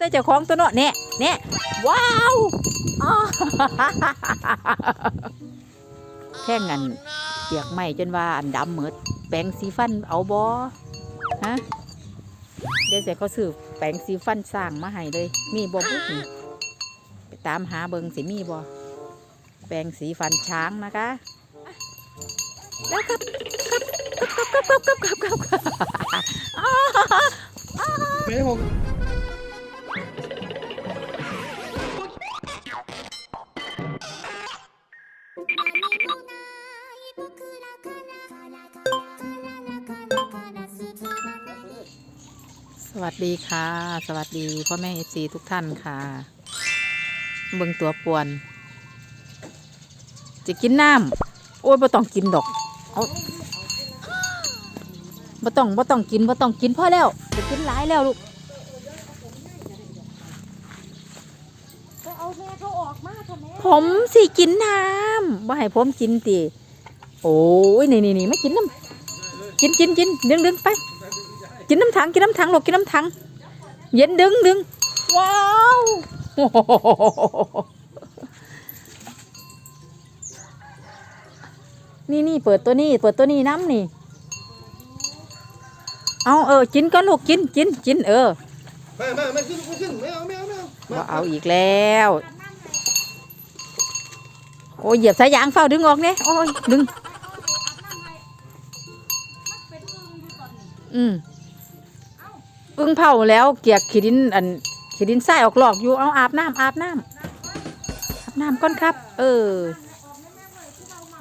แต่เจ้าของตัวเนาะเนี่ยเนี่ยว้าวแค่งันเปียกไหมจนว่าอันดำเหมือดแปรงสีฟันเอาบอฮะเดี๋ยวเสร็จเขาซื้อแปรงสีฟันสร้างมาให้เลย มีบอบุกไปตามหาเบิงสิมีบอแปรงสีฟันช้างนะคะแล้วครับครับครับครับครับครับครับครับไม่ผม สวัสดีค่ะ สวัสดีพ่อแม่เอซีทุกท่านค่ะ เบิ่งตัวป่วน จะกินน้ำโอ้ยบ่ต้องกินดอกเอาบ่ต้องบ่ต้องกินบ่ต้องกินพอแล้วจะกินหลายแล้วลูกก็เอาแม่เขาออกมาค่ะแม่ผมสิกินน้ำบ่ให้ผมกินติ โอ้ยนี่นี่นี่ไม่กินน้ำกินกินกินดึงดึงไป กินน้ำถังกินน้ำถังลูกกินน้ำถังเย็นดึงดึงว้าวนี่นี่เปิดตัวนี้เปิดตัวนี้น้ำนี่ เอาเออกินก่อนลูกกินกินกินเออไม่ไม่ไม่ขึ้นไม่ขึ้นไม่เอาไม่เอาไม่เอาบ่เอาอีกแล้วโอ้ยเหยียบสายยางเฝ้าดึงออกเนี่ยโอ้ยดึง อืมอึ้งเผาแล้วเกียกขีดินอันขีดินไส้ออกหลอกอยู่เอาอาบน้ำอาบน้ำอาบน้ำก่อนครับ เออ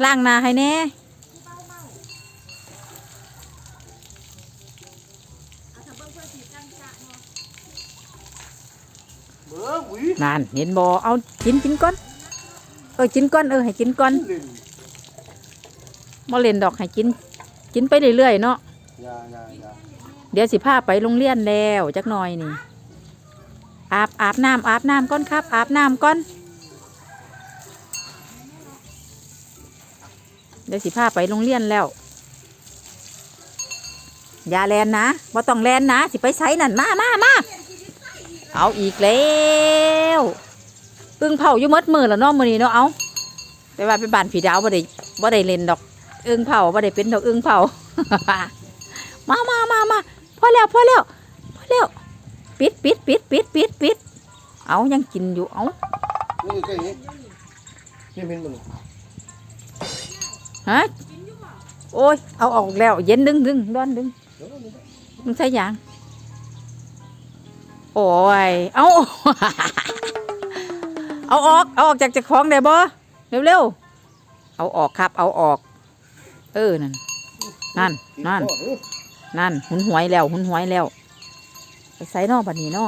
ล้างนาให้แน่นานเห็นบอเอากินกินก่อน เออกินก่อนเออให้กินก่อนเล่นบ่เล่นดอกให้กิน กินไปเรื่อยๆเนาะ ยายายาเดี๋ยวสิพาไปโรงเรียนแล้วจักหน่อยนี่ อาบอาบน้ำอาบน้ำก่อนครับ อาบน้ำก่อน เดี๋ยวสิพาไปโรงเรียนแล้ว อย่าแลนนะว่าต้องแลนนะ สิไปไสนั่นมามามาเอาอีกแล้วอึ้งเผาอยู่มดมือแล้วเนาะมือนี้เนาะเอาไปว่าไปบ้านผีดาวบ่ได้บ่ได้เล่นดอกอึ้งเผาบ่ได้เป็นดอกอึ้งเผา มามามามาพอแล้วพอแล้วพอแล้วปิดปิดปิดปิดปิดปิดเอายังกินอยู่เอานี่ใกล้นี้นี่เป็นมันฮะโอ้ยเอาออกแล้ว เย็นดึงดึงด้อนดึงมึงใช่ยังโอ้ยเอาเอาออกเอาออกจากเจากของได้บ่เร็วเร็วๆเอาออกครับ เอาออก เออนั่นนั่นนั่น นั่น หุนหวยแล้ว หุนหวยแล้ว ไปใส่นอบันนี้นอ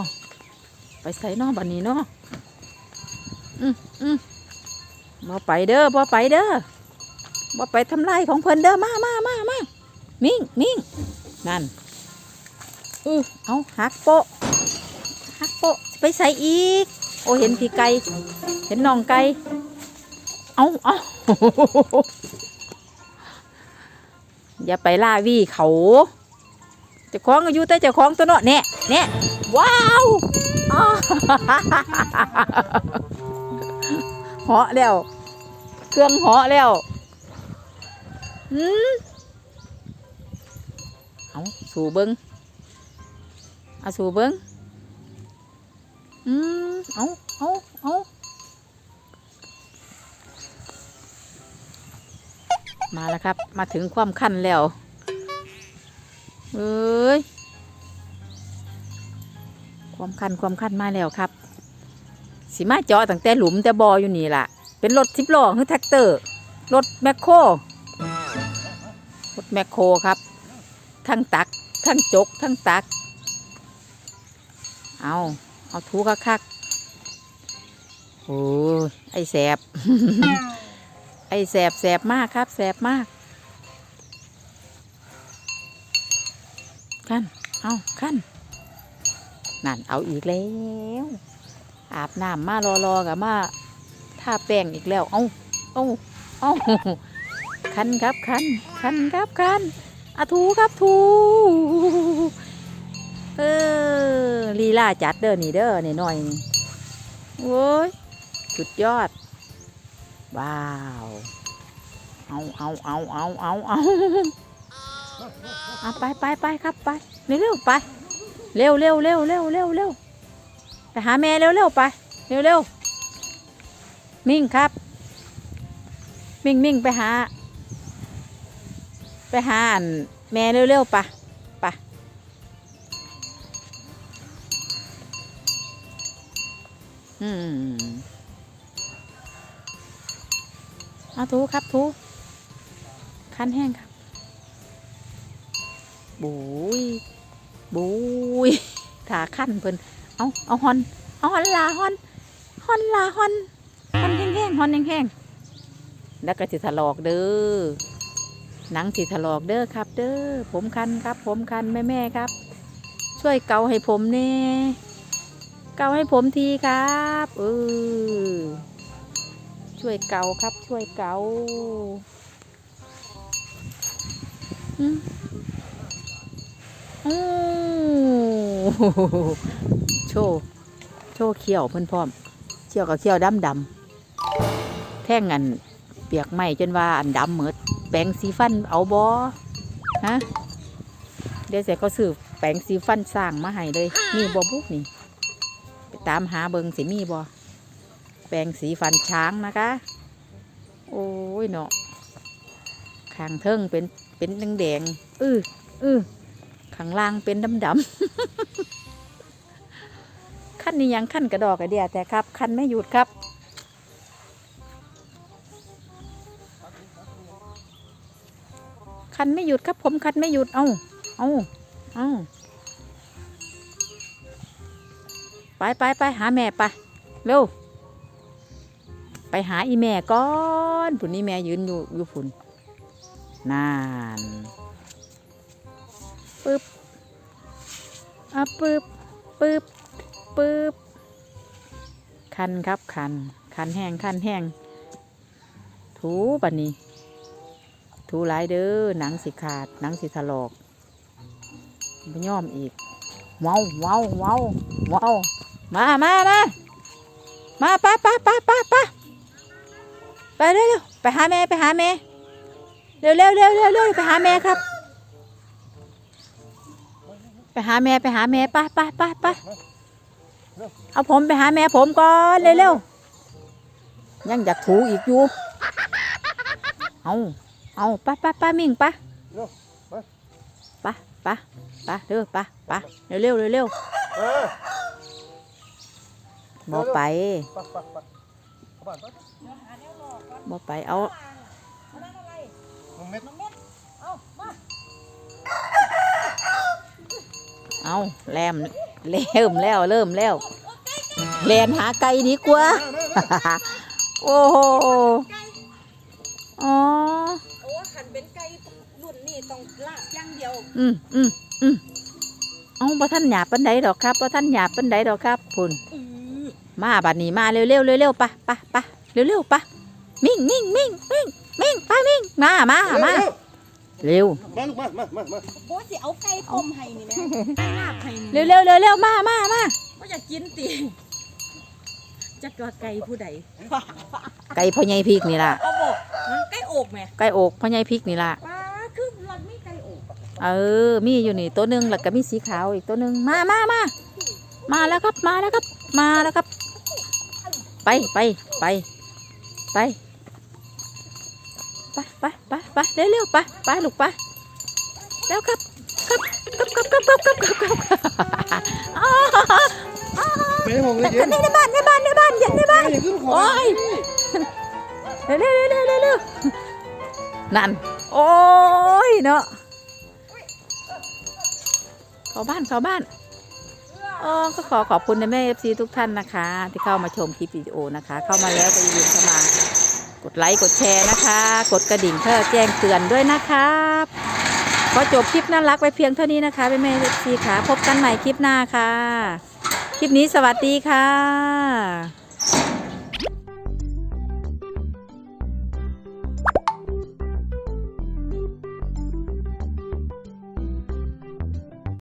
ไปใส่นอบันนี้นออืมอืมบ่ไปเด้อบ่ไปเด้อบ่ไปทำลายของเพิ่นเด้อมามามามามิ่งมิ่งนั่นอือเอาหักโปะหักโปะไปใส่อีก โอเห็นพี่ไก่เห็นน้องไก่เอาเอาอย่าไปล่าวี่เขา จะคล้าของอายุแต่เจะคล้าของตัวเนาะเนี่ยเนี่ยว้าวอ้อเหาะแล้ว เครื่องเหาะแล้วอืมเอาสู่เบิงเอาสู่เบิงอืมเอาเอาเอามาแล้วครับ มาถึงความขั้นแล้ว อ้ย ความคันความคันมาแล้วครับสิมาเจาะตั้งแต่หลุมแต่บออยู่นี่ล่ะ เป็นรถสิบล้อหรือแท็กเตอร์ รถแมคโคร รถแมคโครครับ ทั้งตัก ทั้งจก ทั้งตัก เอา เอาทูคักคักโอ้ยไอแสบ ไอแสบแสบมากครับ แสบมาก ขั้นเอาขั้นนั่นเอาอีกแล้ว อาบน้ำมารอรอกับมาทาแป้งอีกแล้ว เอาเอาเอาคันครับคันคันครับคันอะถูครับถูเออลีลาจัดเด้อนี่เด้อนี่หน่อยโอ้ยสุดยอด ว้าว เอาเอาเอาเอาเอาเอาเอาไปไปไปครับไปเร็วไปเร็วเร็วเร็วเร็วเร็วเร็วไปหาแม่เร็วเร็วไปเร็วเร็วมิ่งครับ มิ่งมิ่งไปหา ไปหาแม่เร็วๆไปไปอืมเอาทูครับทูคันแห้งครับ บุยบุยขาขั้นเพิ่นเอาเอาฮอนเอาฮอนลาฮอนฮอนลาฮอนฮอนแห้งๆฮอนแห้งๆแล้วก็สิถลอกเด้อหนังสีถลอกเด้อครับ เด้อผมคันครับ ผมคันแม่แม่ครับ ช่วยเกาให้ผมเน่เกาให้ผมทีครับเออช่วยเกาครับ ช่วยเกาอืม อู้โชว์ โชว์เขี้ยวเพื่อนพร้อมเขี้ยวกับเขี้ยวดำดำแท่งอันเปียกไหมจนว่าอันดำเหมือดแปรงสีฟันเอาบอฮะ เดี๋ยวเสร็จเขาซื้อแปรงสีฟันสร้างมาให้เลย มีบอบุกนี่ ไปตามหาเบิงสิมีบอแปรงสีฟันช้างนะคะ โอ้ยเนาะขางเทิงเป็นเป็นแดงแดงๆอื้ออื้อ ข้างล่างเป็นดำๆขั้นนี้ยังขั้นกระดอกกระเดียแต่ครับขั้นไม่หยุดครับคันไม่หยุดครับผมคันไม่หยุด เอาเอาเอาไปไปไปหาแม่ไป เร็ว ไปหาอีแม่ก่อนผุนนี่แม่ยืนอยู่อยู่ผุนนาน อะปึ๊บปึ๊บปึ๊บคันครับคันคันแห้งคันแห้งถูปันนี้ทูหลายเด้อหนังสิขาดหนังสิถลอกไม่ย่อมอีกว้าวว้าวว้าวว้าวมามามามาไปไปไปไปไปไปเร็วเร็วไปหาแม่ไปหาแม่เร็วเร็วเร็วเร็วเร็วไปหาแม่ครับ ไปหาแม่ไปหาแม่ไปไปไปไปเอาผมไปหาแม่ผมก่อนเร็วเร็วยังอยากถูอีกอยู่เอาเอาไปไปไปมิ่งไปเร็วไปไปไปไปเร็วไปไปเร็วเร็วเร็วเร็วเออบ่ไปไปไปไปเข้าบ้านไปบ่ไปเอาน้องเม็ด เอาแลมเริ่มแล้วเริ่มแล้วแลนหาไก่ดีกว่า โอ้โหอ๋อโอ้ขันเป็นไก่รุ่นนี่ต้องลาบอย่างเดียว อืมอืมอืมเอาบ่ท่านหยาบปันใดดอกครับบ่ท่านหยาบปันใดดอกครับพุ่นอือมาบัดนี้มาเร็วเร็วเร็วเร็วไปไปไปเร็วเร็วไปมิ่งมิ่งมิ่งมิ่งมิ่งไปมิ่งมามามา เร็ว มาลูกมามามามาโบสิเอาไก่ต้มให้นี่นะไก่ลาบให้นี่เร็วเร็วเร็วเร็วมามามาก็จะกินตีจะกอดไก่ผู้ใดไก่พ่อใหญ่พริกนี่ล่ะ เอาบอกฮะไก่โอกแหม่ไก่อกพ่อใหญ่พริกนี่ล่ะ ป้าคือรันไม่ไก่โอกเออ มีอยู่นี่ตัวหนึ่งแล้วก็มีสีขาวอีกตัวหนึ่งมามามา มาแล้วครับ มาแล้วครับ มาแล้วครับ ไปไปไปไปไปไป ไปไปเร็วเร็วไปไปลูกไปแล้วครับครับครับครับครับครับครับครับครับอ้าวไม่ให้มองเลยแต่เย็นในในบ้านในบ้านในบ้านอย่าในบ้านอย่าขึ้นขอโอ้ยเร็วเร็วเร็วเร็วเร็วนั่นโอ้ยเนาะเข้าบ้านเข้าบ้านอ๋อก็ขอขอบคุณในแม่เอฟซีทุกท่านนะคะ ที่เข้ามาชมคลิปวิดีโอนะคะ เข้ามาแล้วก็อย่าลืมเข้ามา กดไลค์กดแชร์นะคะ กดกระดิ่งเพื่อแจ้งเตือนด้วยนะครับขอจบคลิปน่ารักไปเพียงเท่านี้นะคะแม่แม่ซีค่ะ พบกันใหม่คลิปหน้าค่ะ คลิปนี้สวัสดีค่ะ